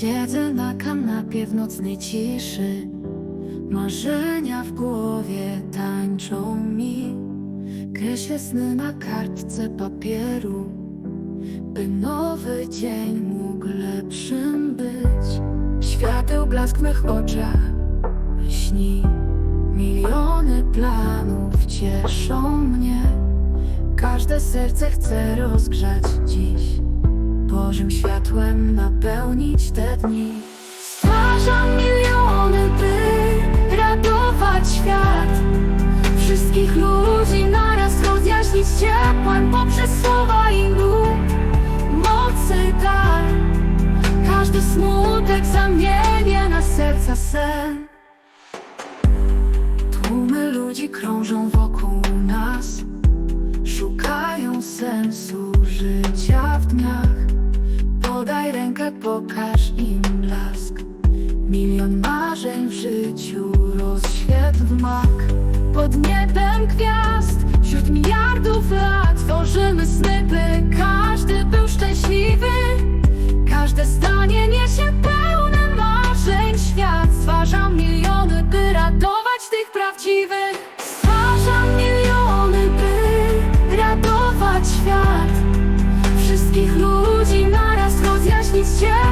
Siedzę na kanapie w nocnej ciszy. Marzenia w głowie tańczą mi. Kreślę sny na kartce papieru By nowy dzień mógł lepszym być. Świateł blask w mych oczach Śni Miliony planów cieszą mnie. Każde serce chce rozgrzać dziś Bożym światłem napełnić te dni. Stwarzam miliony, by radować świat. Wszystkich ludzi naraz rozjaśnić ciepłem Poprzez słowa i lub mocy dar. Każdy smutek zamienię na serca sen. Tłumy ludzi krążą wokół nas. Szukają sensu życia w dniach Rękę, pokaż im blask. Milion marzeń w życiu rozświetl mak. Pod niebem gwiazd, wśród miliardów lat Tworzymy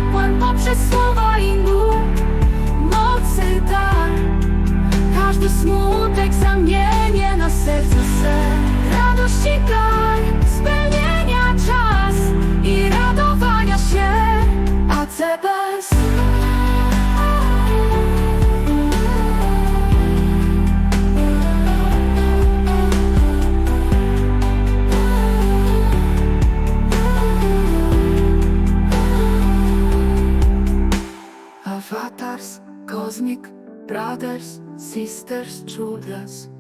ciepłem Poprzez słowa i mocy dar Każdy smutek zamienię na serce sen Radości kraj, spełnienia czas I radowania się. ACBS Avatars, Cosmic Brothers, Sisters, Judas